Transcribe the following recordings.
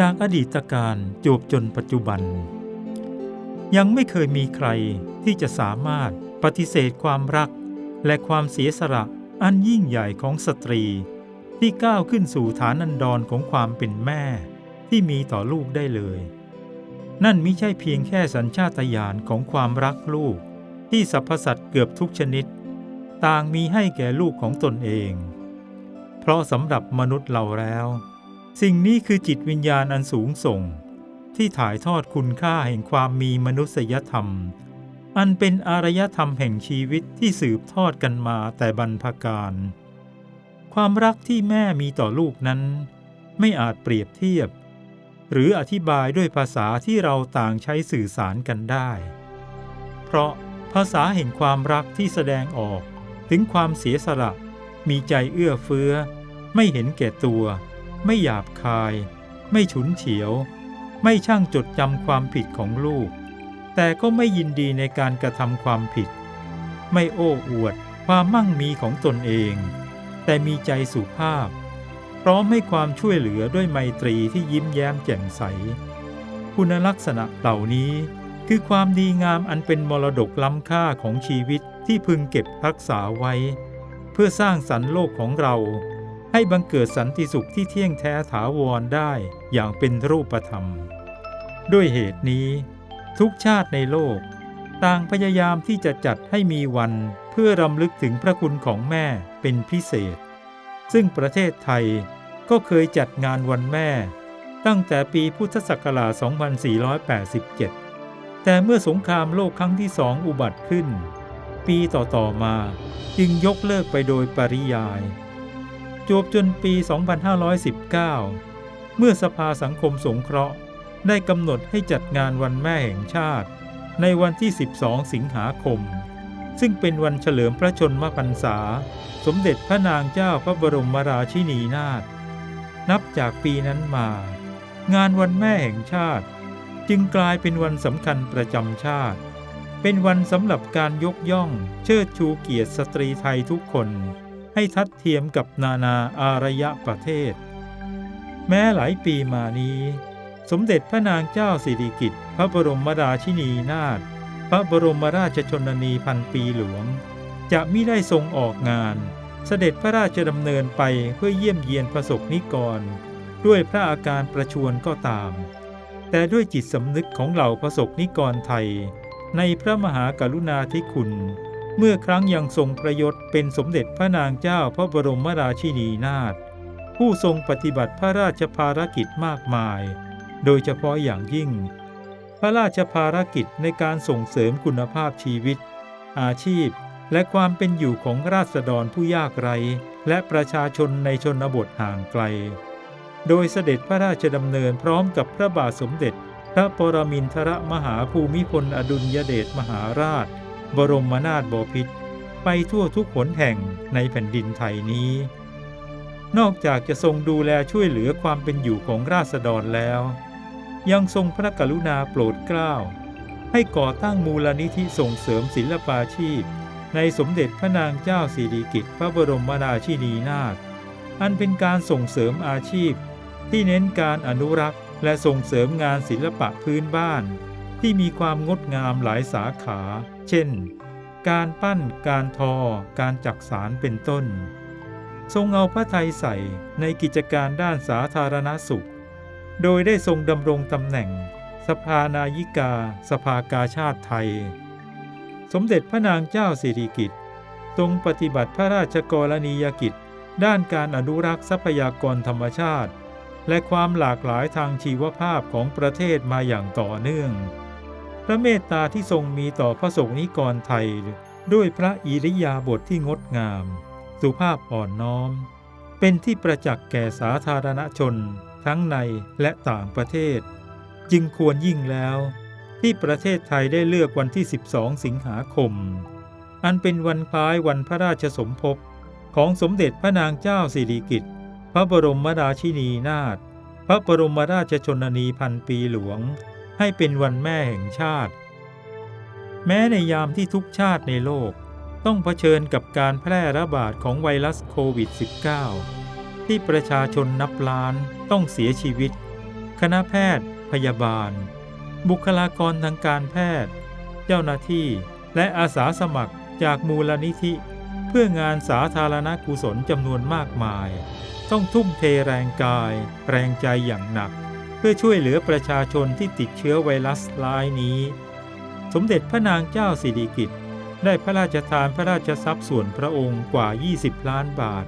จากอดีตการจวบจนปัจจุบัน ยังไม่เคยมีใครที่จะสามารถปฏิเสธความรัก และความเสียสละอันยิ่งใหญ่ของสตรี ที่ก้าวขึ้นสู่ฐานันดรของความเป็นแม่ที่มีต่อลูกได้เลย นั่นไม่ใช่เพียงแค่สัญชาตญาณของความรักลูก ที่สรรพสัตว์เกือบทุกชนิด ต่างมีให้แก่ลูกของตนเอง เพราะสำหรับมนุษย์เราแล้ว สิ่งนี้คือจิตวิญญาณอันสูงส่ง ที่ถ่ายทอดคุณค่าแห่งความมีมนุษยธรรม อันเป็นอารยธรรมแห่งชีวิตที่สืบทอดกันมาแต่บรรพการ ความรักที่แม่มีต่อลูกนั้น ไม่อาจเปรียบเทียบ หรืออธิบายด้วยภาษาที่เราต่างใช้สื่อสารกันได้ เพราะภาษาแห่งความรักที่แสดงออกถึงความเสียสละ มีใจเอื้อเฟื้อ ไม่เห็นแก่ตัว ไม่หยาบคาย ไม่ฉุนเฉียว ไม่ช่างจดจำความผิดของลูก แต่ก็ไม่ยินดีในการกระทำความผิด ไม่โอ้อวดความมั่งมีของตนเอง แต่มีใจสุภาพ พร้อมให้ความช่วยเหลือด้วยไมตรีที่ยิ้มแย้มแจ่มใส คุณลักษณะเหล่านี้คือความดีงามอันเป็นมรดกล้ำค่าของชีวิตที่พึงเก็บรักษาไว้ เพื่อสร้างสรรค์โลกของเรา ให้บังเกิดสันติสุขที่เที่ยงแท้ถาวรได้อย่างเป็นรูปธรรม ด้วยเหตุนี้ ทุกชาติในโลก ต่างพยายามที่จะจัดให้มีวันเพื่อรำลึกถึงพระคุณของแม่เป็นพิเศษ ซึ่งประเทศไทยก็เคยจัดงานวันแม่ ตั้งแต่ปีพุทธศักราช 2487 แต่เมื่อสงครามโลกครั้งที่สองอุบัติขึ้น ปีต่อๆมาจึงยกเลิกไปโดยปริยาย จวบจนปี 2519 เมื่อสภาสังคมสงเคราะห์ได้กำหนดให้จัดงานวันแม่แห่งชาติ ในวันที่ 12 สิงหาคม ซึ่งเป็นวันเฉลิมพระชนมพรรษา สมเด็จพระนางเจ้าพระบรมราชินีนาถนับจากปีนั้นมา งานวันแม่แห่งชาติ จึงกลายเป็นวันสำคัญประจำชาติ เป็นวันสำหรับการยกย่อง เชิดชูเกียรติสตรีไทยทุกคน ให้ทัดเทียมกับนานาอารยประเทศ แม้หลายปีมานี้ สมเด็จพระนางเจ้าสิริกิติ์พระบรมราชินีนาถพระบรมราชชนนีพันปีหลวง จะมิได้ทรงออกงาน เสด็จพระราชดำเนินไปเพื่อเยี่ยมเยียนประสบนิกร ด้วยพระอาการประชวรก็ตาม แต่ด้วยจิตสำนึกของเหล่าประสบนิกรไทย ในพระมหากรุณาธิคุณ เมื่อครั้งยังทรงประยศเป็นสมเด็จพระนางเจ้าพระบรมราชินีนาถผู้ทรงปฏิบัติพระราชภารกิจมากมาย โดยเฉพาะอย่างยิ่ง พระราชภารกิจในการส่งเสริมคุณภาพชีวิต อาชีพและความเป็นอยู่ของราษฎรผู้ยากไร้และประชาชนในชนบทห่างไกล โดยเสด็จพระราชดำเนินพร้อมกับพระบาทสมเด็จ พระปรมินทรมหาภูมิพลอดุลยเดชมหาราช บรมนาถบพิตรไปทั่วทุกหนแห่งในแผ่นดินไทยนี้ นอกจากจะทรงดูแลช่วยเหลือความเป็นอยู่ของราษฎรแล้ว ยังทรงพระกรุณาโปรดเกล้า ให้ก่อตั้งมูลนิธิส่งเสริมศิลปาชีพ ในสมเด็จพระนางเจ้าสิริกิติ์พระบรมราชินีนาถอันเป็นการส่งเสริมอาชีพ ที่เน้นการอนุรักษ์และส่งเสริมงานศิลปะพื้นบ้าน ที่มีความงดงามหลายสาขา เช่น การปั้น การทอ การจักสารเป็นต้น ทรงเอาพระไทยใส่ในกิจการด้านสาธารณสุข โดยได้ทรงดำรงตำแหน่ง สภานายิกา สภากาชาติไทย สมเด็จพระนางเจ้าสิริกิติ์ทรงปฏิบัติพระราชกรณียกิจ ด้านการอนุรักษ์ทรัพยากรธรรมชาติ และความหลากหลายทางชีวภาพของประเทศมาอย่างต่อเนื่อง พระเมตตาที่ทรงมีต่อพระสงฆ์นิกรไทย ด้วยพระอิริยาบถทที่งดงาม สุภาพอ่อนน้อม เป็นที่ประจักษ์แก่สาธารณชน ทั้งในและต่างประเทศ จึงควรยิ่งแล้ว ที่ประเทศไทยได้เลือกวันที่ 12 สิงหาคม อันเป็นวันคล้ายวันพระราชสมภพของสมเด็จพระนางเจ้าสิริกิติ์พระบรมราชินีนาถพระบรมราชชนนีพันปีหลวง ให้เป็นวันแม่แห่งชาติ แม้ในยามที่ทุกชาติในโลกต้องเผชิญกับการแพร่ระบาดของไวรัสโควิด -19 ที่ประชาชนนับล้านต้องเสียชีวิต คณะแพทย์ พยาบาล บุคลากรทางการแพทย์ เจ้าหน้าที่ และอาสาสมัครจากมูลนิธิ เพื่องานสาธารณกุศลจำนวนมากมาย ต้องทุ่มเทแรงกาย แรงใจอย่างหนัก พื่อช่วยเหลือประชาชนที่ติดเชื้อไวรัสร้ายนี้ สมเด็จพระนางเจ้าสิริกิติ์ได้พระราชทานพระราชทรัพย์ส่วนพระองค์กว่า 20 ล้านบาท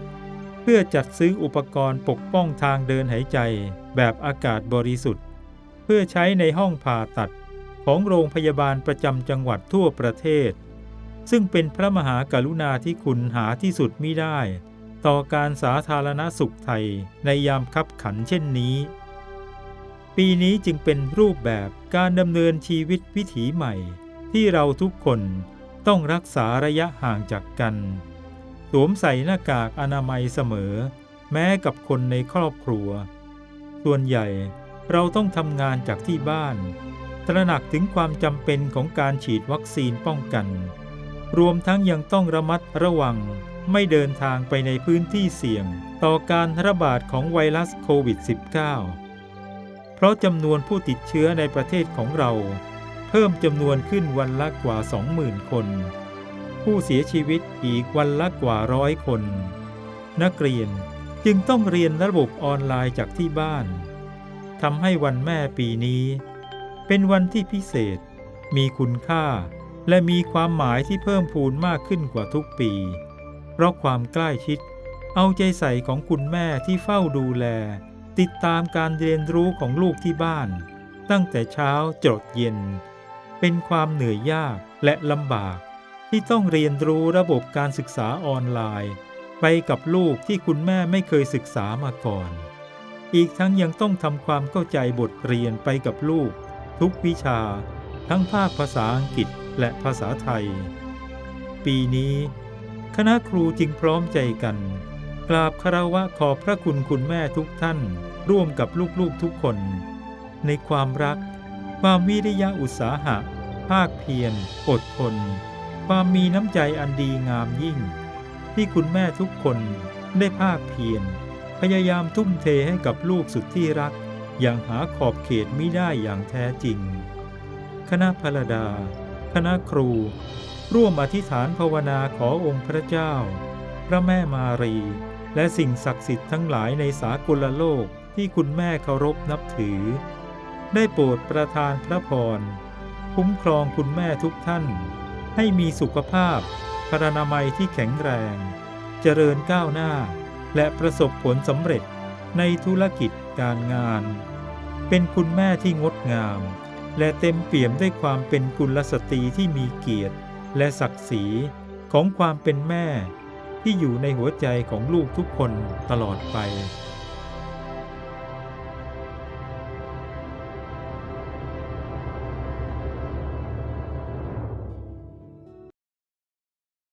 เพื่อจัดซื้ออุปกรณ์ปกป้องทางเดินหายใจแบบอากาศบริสุทธิ์ เพื่อใช้ในห้องผ่าตัดของโรงพยาบาลประจำจังหวัดทั่วประเทศ ซึ่งเป็นพระมหากรุณาธิคุณหาที่สุดมิได้ ต่อการสาธารณสุขไทยในยามคับขันเช่นนี้ ปีนี้จึงเป็นรูปแบบการดำเนินชีวิตวิถีใหม่ ที่เราทุกคนต้องรักษาระยะห่างจากกัน สวมใส่หน้ากากอนามัยเสมอ แม้กับคนในครอบครัว ส่วนใหญ่เราต้องทำงานจากที่บ้าน ตระหนักถึงความจำเป็นของการฉีดวัคซีนป้องกัน รวมทั้งยังต้องระมัดระวังไม่เดินทางไปในพื้นที่เสี่ยง ต่อการระบาดของไวรัสโควิด -19 เพราะจำนวนผู้ติดเชื้อในประเทศของเรา เพิ่มจำนวนขึ้นวันละกว่า 20,000 คน ผู้เสียชีวิตอีกวันละกว่าร้อยคน นักเรียนจึงต้องเรียนระบบออนไลน์จากที่บ้านทำให้วันแม่ปีนี้ เป็นวันที่พิเศษ มีคุณค่า และมีความหมายที่เพิ่มพูนมากขึ้นกว่าทุกปี เพราะความใกล้ชิด เอาใจใส่ของคุณแม่ที่เฝ้าดูแล ติดตามการเรียนรู้ของลูกที่บ้าน ตั้งแต่เช้าจดเย็น เป็นความเหนื่อยยากและลำบาก ที่ต้องเรียนรู้ระบบการศึกษาออนไลน์ ไปกับลูกที่คุณแม่ไม่เคยศึกษามาก่อน อีกทั้งยังต้องทำความเข้าใจบทเรียนไปกับลูก ทุกวิชา ทั้งภาคภาษาอังกฤษและภาษาไทย ปีนี้ คณะครูจึงพร้อมใจกัน กราบคารวะขอบพระคุณคุณแม่ทุกท่าน ร่วมกับลูกๆทุกคน ในความรัก ความวิริยะอุตสาหะ ภาคเพียร อดทน ความมีน้ำใจอันดีงามยิ่ง ที่คุณแม่ทุกคนได้ภาคเพียร พยายามทุ่มเทให้กับลูกสุดที่รัก อย่างหาขอบเขตไมิได้อย่างแท้จริง คณะพระดา คณะครู ร่วมอธิษฐานภาวนาขอองค์พระเจ้า พระแม่มารี และสิ่งศักดิ์สิทธิ์ทั้งหลายในสากลโลกที่คุณแม่เคารพนับถือ ได้โปรดประทานพระพร คุ้มครองคุณแม่ทุกท่าน ให้มีสุขภาพพรรณนามัยที่แข็งแรง เจริญก้าวหน้า และประสบผลสำเร็จในธุรกิจการงาน เป็นคุณแม่ที่งดงาม และเต็มเปี่ยมด้วยความเป็นกุลสตรีที่มีเกียรติ และศักดิ์ศรีของความเป็นแม่ ที่อยู่ในหัวใจของลูกทุกคนตลอดไป